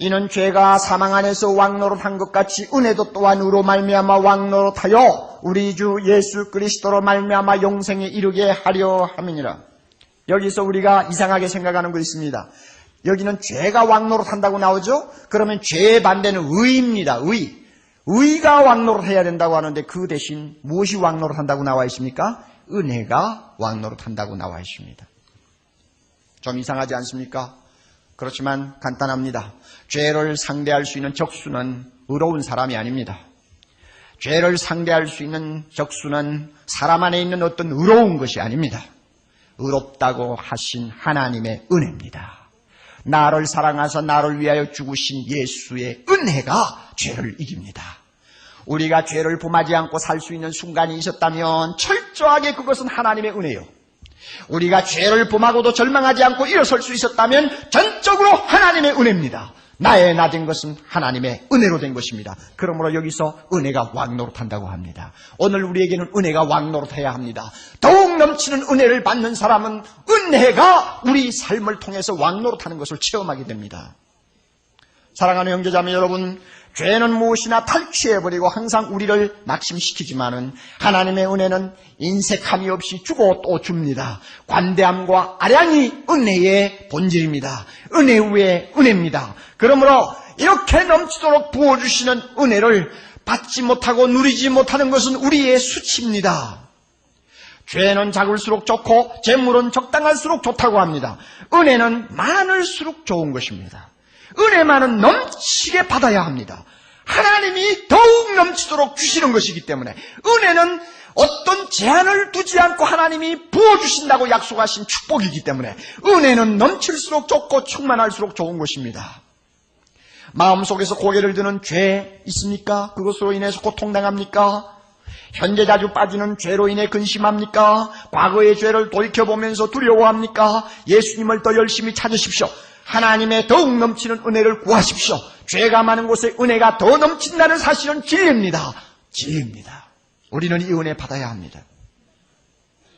이는 죄가 사망 안에서 왕노릇한 것 같이 은혜도 또한 으로 말미암아 왕노릇하여 우리 주 예수 그리스도로 말미암아 영생에 이르게 하려 함이니라. 여기서 우리가 이상하게 생각하는 거 있습니다. 여기는 죄가 왕노릇한다고 나오죠? 그러면 죄의 반대는 의입니다. 의. 의가 왕노릇해야 된다고 하는데 그 대신 무엇이 왕노릇한다고 나와 있습니까? 은혜가 왕노릇한다고 나와 있습니다. 좀 이상하지 않습니까? 그렇지만 간단합니다. 죄를 상대할 수 있는 적수는 의로운 사람이 아닙니다. 죄를 상대할 수 있는 적수는 사람 안에 있는 어떤 의로운 것이 아닙니다. 의롭다고 하신 하나님의 은혜입니다. 나를 사랑하사 나를 위하여 죽으신 예수의 은혜가 죄를 이깁니다. 우리가 죄를 범하지 않고 살 수 있는 순간이 있었다면 철저하게 그것은 하나님의 은혜요. 우리가 죄를 범하고도 절망하지 않고 일어설 수 있었다면 전적으로 하나님의 은혜입니다. 나의 낮은 것은 하나님의 은혜로 된 것입니다. 그러므로 여기서 은혜가 왕노릇한다고 합니다. 오늘 우리에게는 은혜가 왕노릇해야 합니다. 더욱 넘치는 은혜를 받는 사람은 은혜가 우리 삶을 통해서 왕노릇하는 것을 체험하게 됩니다. 사랑하는 형제자매 여러분, 죄는 무엇이나 탈취해버리고 항상 우리를 낙심시키지만은 하나님의 은혜는 인색함이 없이 주고 또 줍니다. 관대함과 아량이 은혜의 본질입니다. 은혜 위에 은혜입니다. 그러므로 이렇게 넘치도록 부어주시는 은혜를 받지 못하고 누리지 못하는 것은 우리의 수치입니다. 죄는 작을수록 좋고 재물은 적당할수록 좋다고 합니다. 은혜는 많을수록 좋은 것입니다. 은혜만은 넘치게 받아야 합니다. 하나님이 더욱 넘치도록 주시는 것이기 때문에 은혜는 어떤 제한을 두지 않고 하나님이 부어주신다고 약속하신 축복이기 때문에 은혜는 넘칠수록 좋고 충만할수록 좋은 것입니다. 마음속에서 고개를 드는 죄 있습니까? 그것으로 인해서 고통당합니까? 현재 자주 빠지는 죄로 인해 근심합니까? 과거의 죄를 돌이켜보면서 두려워합니까? 예수님을 더 열심히 찾으십시오. 하나님의 더욱 넘치는 은혜를 구하십시오. 죄가 많은 곳에 은혜가 더 넘친다는 사실은 진리입니다. 진리입니다. 우리는 이 은혜 받아야 합니다.